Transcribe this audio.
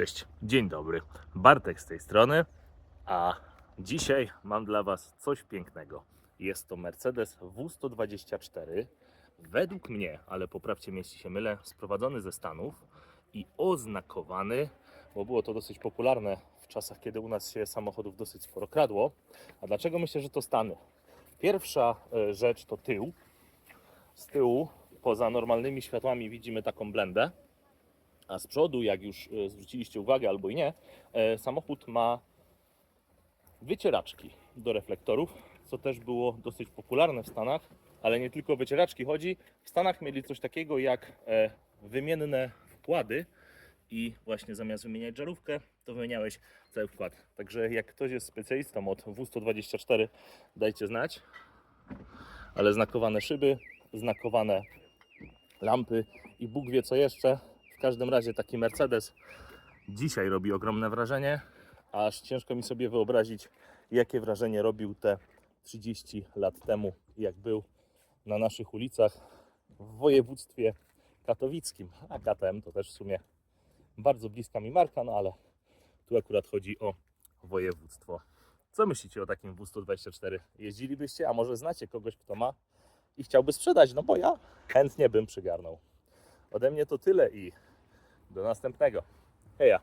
Cześć, dzień dobry. Bartek z tej strony, a dzisiaj mam dla Was coś pięknego. Jest to Mercedes W124. Według mnie, ale poprawcie mnie, jeśli się mylę, sprowadzony ze Stanów i oznakowany, bo było to dosyć popularne w czasach, kiedy u nas się samochodów dosyć sporo kradło. A dlaczego myślę, że to Stany? Pierwsza e, rzecz to tył. Z tyłu, poza normalnymi światłami, widzimy taką blendę. A z przodu, jak już e, zwróciliście uwagę albo i nie, e, samochód ma wycieraczki do reflektorów, co też było dosyć popularne w Stanach, ale nie tylko o wycieraczki chodzi. W Stanach mieli coś takiego jak e, wymienne wkłady i właśnie zamiast wymieniać żarówkę, to wymieniałeś cały wkład. Także jak ktoś jest specjalistą od W124, dajcie znać. Ale znakowane szyby, znakowane lampy i Bóg wie co jeszcze. W każdym razie taki Mercedes dzisiaj robi ogromne wrażenie, aż ciężko mi sobie wyobrazić, jakie wrażenie robił te 30 lat temu, jak był na naszych ulicach w województwie katowickim. A KTM to też w sumie bardzo bliska mi marka, no ale tu akurat chodzi o województwo. Co myślicie o takim W124? Jeździlibyście, a może znacie kogoś, kto ma i chciałby sprzedać? No bo ja chętnie bym przygarnął. Ode mnie to tyle i do następnego. Heja!